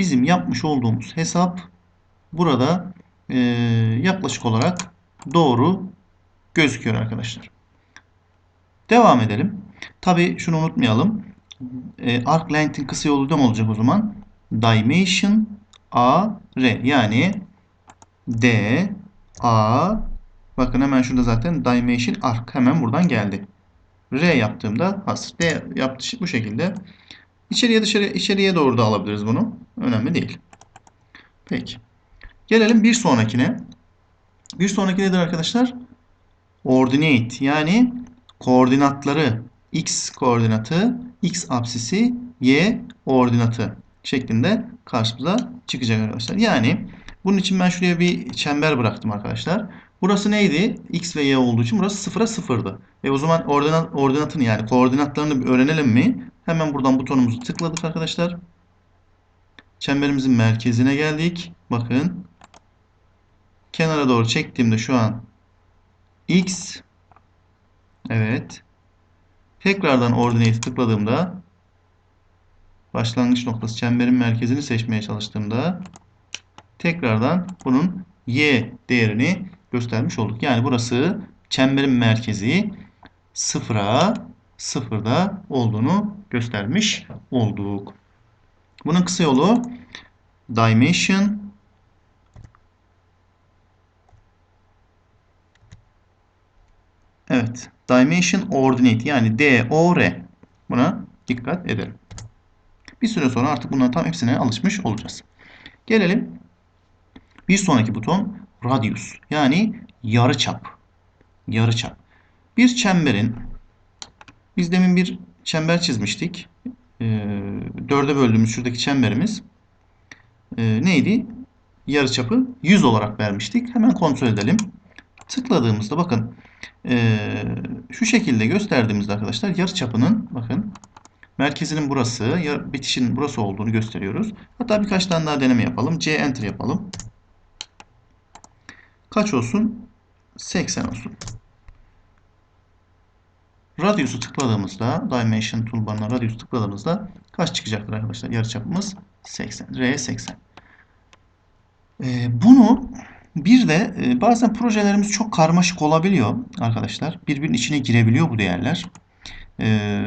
bizim yapmış olduğumuz hesap burada e, yaklaşık olarak doğru gözüküyor arkadaşlar. Devam edelim. Tabi şunu unutmayalım. E, arc length'in kısa yolu ne olacak o zaman? Dimension A R yani D A bakın hemen şurada zaten dimension arc hemen buradan geldi. R yaptığımda hasır. D yaptı bu şekilde. İçeriye dışarı içeriye doğru da alabiliriz bunu. Önemli değil. Peki. Gelelim bir sonrakine. Bir sonraki nedir arkadaşlar? Ordinate yani koordinatları x koordinatı, x apsisi, y ordinatı şeklinde karşımıza çıkacak arkadaşlar. Yani bunun için ben şuraya bir çember bıraktım arkadaşlar. Burası neydi? X ve Y olduğu için burası sıfıra sıfırdı. E o zaman ordinat, ordinatını yani koordinatlarını öğrenelim mi? Hemen buradan butonumuzu tıkladık arkadaşlar. Çemberimizin merkezine geldik. Bakın. Kenara doğru çektiğimde şu an X Evet. Tekrardan ordinate tıkladığımda başlangıç noktası çemberin merkezini seçmeye çalıştığımda tekrardan bunun y değerini göstermiş olduk. Yani burası çemberin merkezi sıfıra sıfırda olduğunu göstermiş olduk. Bunun kısa yolu dimension Evet. Dimension ordinate yani DOR. Buna dikkat edelim. Bir süre sonra artık bunların tam hepsine alışmış olacağız. Gelelim bir sonraki buton radius yani yarıçap. Yarıçap. Bir çemberin biz demin bir çember çizmiştik. E, dörde böldüğümüz şuradaki çemberimiz e, neydi? Yarıçapı 100 olarak vermiştik. Hemen kontrol edelim. Tıkladığımızda bakın e, şu şekilde gösterdiğimizde arkadaşlar yarıçapının bakın merkezinin burası, bitişinin burası olduğunu gösteriyoruz. Hatta birkaç tane daha deneme yapalım. C enter yapalım. Kaç olsun? 80 olsun. Radius'u tıkladığımızda, Dimension toolbarına Radius tıkladığımızda kaç çıkacaktır arkadaşlar? Yarıçapımız 80. R 80. Ee, bunu bir de e, bazen projelerimiz çok karmaşık olabiliyor arkadaşlar. Birbirinin içine girebiliyor bu değerler. E,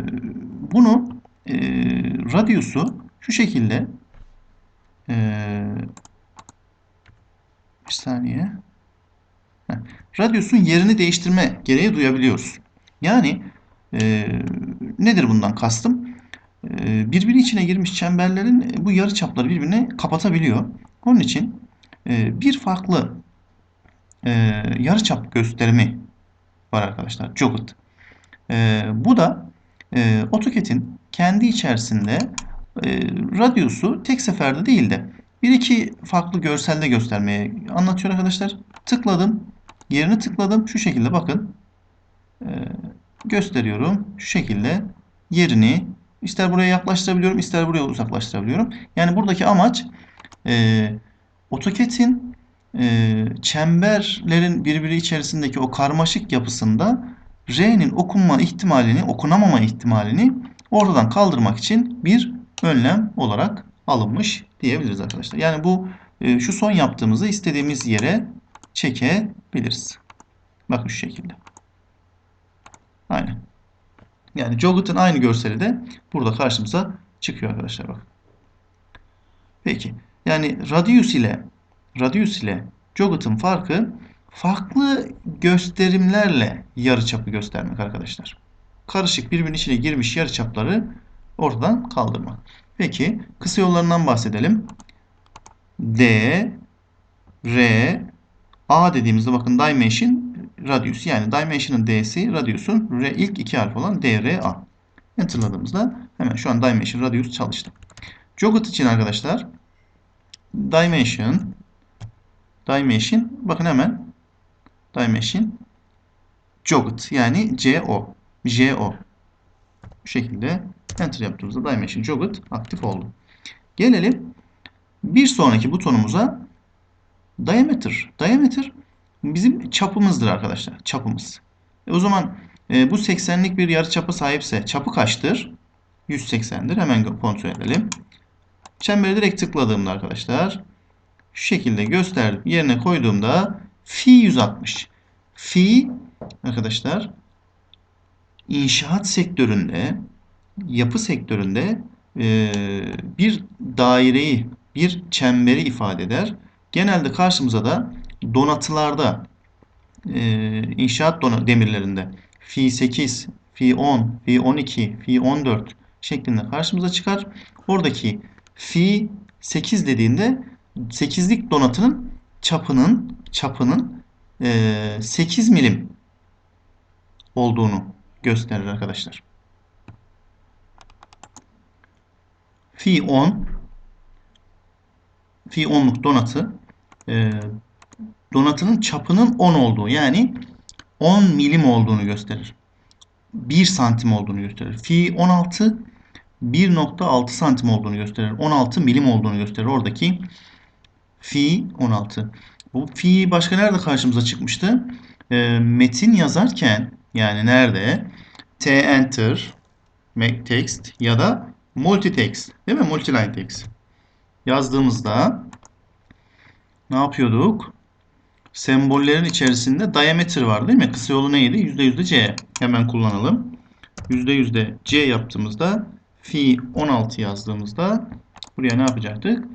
bunu e, radiusu şu şekilde bir saniye Radyusun yerini değiştirme gereği duyabiliyoruz. Yani nedir bundan kastım? birbiri içine girmiş çemberlerin bu yarı çapları birbirine kapatabiliyor. Onun için ee, bir farklı e, yarıçap gösterimi var arkadaşlar. Jogget. E, bu da e, AutoCAD'in kendi içerisinde e, radyusu tek seferde değil de bir iki farklı görselde göstermeye anlatıyor arkadaşlar. Tıkladım. Yerini tıkladım. Şu şekilde bakın. E, gösteriyorum. Şu şekilde yerini ister buraya yaklaştırabiliyorum ister buraya uzaklaştırabiliyorum. Yani buradaki amaç e, AutoCAD'in e, çemberlerin birbiri içerisindeki o karmaşık yapısında R'nin okunma ihtimalini, okunamama ihtimalini ortadan kaldırmak için bir önlem olarak alınmış diyebiliriz arkadaşlar. Yani bu e, şu son yaptığımızı istediğimiz yere çekebiliriz. Bakın şu şekilde. Aynen. Yani Jogut'un aynı görseli de burada karşımıza çıkıyor arkadaşlar bak. Peki. Yani radius ile radius ile Jogut'un farkı farklı gösterimlerle yarıçapı göstermek arkadaşlar. Karışık birbirinin içine girmiş yarıçapları ortadan kaldırmak. Peki kısa yollarından bahsedelim. D, R, A dediğimizde bakın dimension radius yani dimension'ın D'si radius'un R ilk iki harf olan D, R, A. Enter'ladığımızda hemen şu an dimension radius çalıştı. Jogut için arkadaşlar dimension dimension bakın hemen dimension jogget yani CO JO bu şekilde enter yaptığımızda dimension jogget aktif oldu. Gelelim bir sonraki butonumuza diameter. Diameter bizim çapımızdır arkadaşlar. Çapımız. E o zaman e, bu 80'lik bir yarı çapı sahipse çapı kaçtır? 180'dir. Hemen kontrol edelim. Çemberi direkt tıkladığımda arkadaşlar şu şekilde gösterdim. Yerine koyduğumda fi 160. Fi arkadaşlar inşaat sektöründe yapı sektöründe e, bir daireyi, bir çemberi ifade eder. Genelde karşımıza da donatılarda, e, inşaat dona, demirlerinde fi 8, fi 10, fi 12, fi 14 şeklinde karşımıza çıkar. Oradaki fi 8 dediğinde 8'lik donatının çapının çapının e, 8 milim olduğunu gösterir arkadaşlar. Fi 10 fi 10'luk donatı e, donatının çapının 10 olduğu yani 10 milim olduğunu gösterir. 1 santim olduğunu gösterir. Fi 16 1.6 santim olduğunu gösterir. 16 milim olduğunu gösterir. Oradaki fi 16. Bu fi başka nerede karşımıza çıkmıştı? E, metin yazarken yani nerede? T enter make text ya da multitext değil mi? Multiline text. Yazdığımızda ne yapıyorduk? Sembollerin içerisinde diameter var değil mi? Kısa yolu neydi? %yüzde C. Hemen kullanalım. %yüzde C yaptığımızda fi 16 yazdığımızda buraya ne yapacaktık?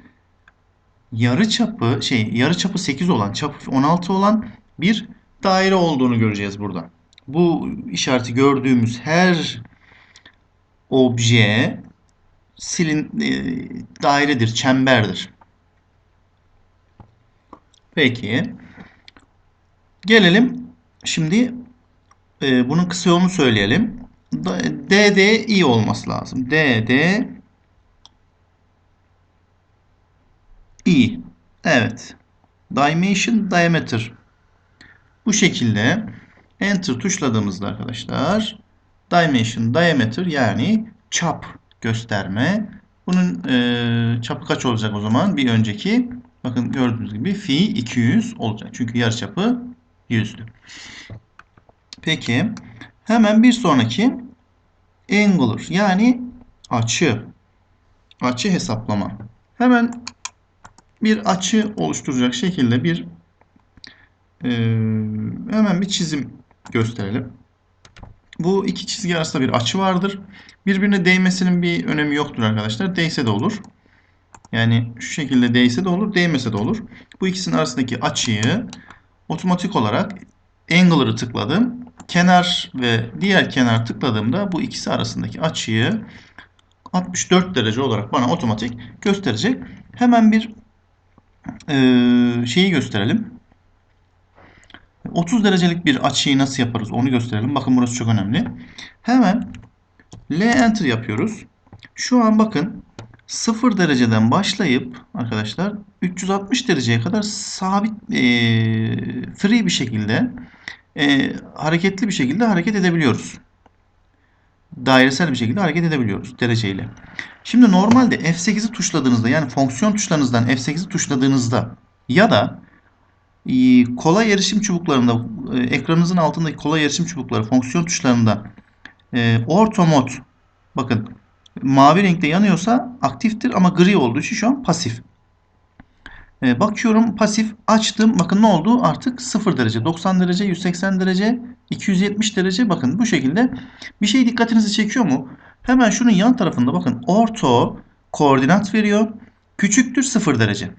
Yarı çapı şey yarı çapı 8 olan çapı 16 olan bir daire olduğunu göreceğiz burada. Bu işareti gördüğümüz her obje silin e, dairedir, çemberdir. Peki. Gelelim şimdi e, bunun kısa yolunu söyleyelim. DD i olması lazım. DD i. Evet. Dimension diameter. Bu şekilde enter tuşladığımızda arkadaşlar dimension diameter yani çap gösterme. Bunun e, çapı kaç olacak o zaman? Bir önceki bakın gördüğünüz gibi fi 200 olacak. Çünkü yarıçapı 100'dü. Peki hemen bir sonraki angular yani açı. Açı hesaplama. Hemen bir açı oluşturacak şekilde bir e, hemen bir çizim gösterelim. Bu iki çizgi arasında bir açı vardır. Birbirine değmesinin bir önemi yoktur arkadaşlar. Değse de olur. Yani şu şekilde değse de olur, değmese de olur. Bu ikisinin arasındaki açıyı otomatik olarak angle'ı tıkladım. Kenar ve diğer kenar tıkladığımda bu ikisi arasındaki açıyı 64 derece olarak bana otomatik gösterecek. Hemen bir e, şeyi gösterelim. 30 derecelik bir açıyı nasıl yaparız onu gösterelim. Bakın burası çok önemli. Hemen L enter yapıyoruz. Şu an bakın 0 dereceden başlayıp arkadaşlar 360 dereceye kadar sabit e, free bir şekilde e, hareketli bir şekilde hareket edebiliyoruz. Dairesel bir şekilde hareket edebiliyoruz dereceyle. Şimdi normalde F8'i tuşladığınızda yani fonksiyon tuşlarınızdan F8'i tuşladığınızda ya da e, kolay erişim çubuklarında e, ekranınızın altındaki kolay erişim çubukları fonksiyon tuşlarında e, orto mod bakın mavi renkte yanıyorsa aktiftir ama gri olduğu için şu an pasif. E, bakıyorum pasif açtım. Bakın ne oldu? Artık 0 derece, 90 derece, 180 derece, 270 derece. Bakın bu şekilde bir şey dikkatinizi çekiyor mu? Hemen şunun yan tarafında bakın orto koordinat veriyor. Küçüktür 0 derece.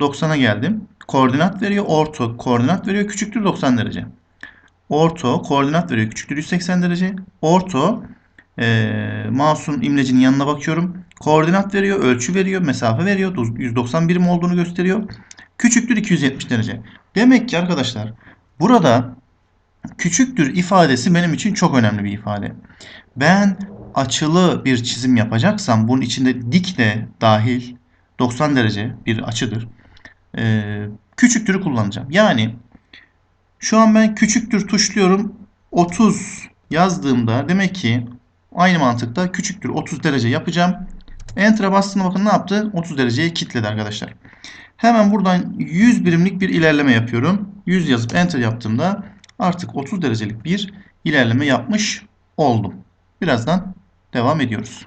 90'a geldim. Koordinat veriyor. Orto koordinat veriyor. Küçüktür 90 derece. Orto koordinat veriyor. Küçüktür 180 derece. Orto e, mouse'un imlecinin yanına bakıyorum. Koordinat veriyor, ölçü veriyor, mesafe veriyor. 190 birim olduğunu gösteriyor. Küçüktür 270 derece. Demek ki arkadaşlar burada küçüktür ifadesi benim için çok önemli bir ifade. Ben açılı bir çizim yapacaksam bunun içinde dik de dahil 90 derece bir açıdır. Ee, küçüktürü kullanacağım. Yani şu an ben küçüktür tuşluyorum. 30 yazdığımda demek ki aynı mantıkta küçüktür 30 derece yapacağım. Enter'a bastığımda bakın ne yaptı? 30 dereceyi kilitledi arkadaşlar. Hemen buradan 100 birimlik bir ilerleme yapıyorum. 100 yazıp enter yaptığımda artık 30 derecelik bir ilerleme yapmış oldum. Birazdan devam ediyoruz.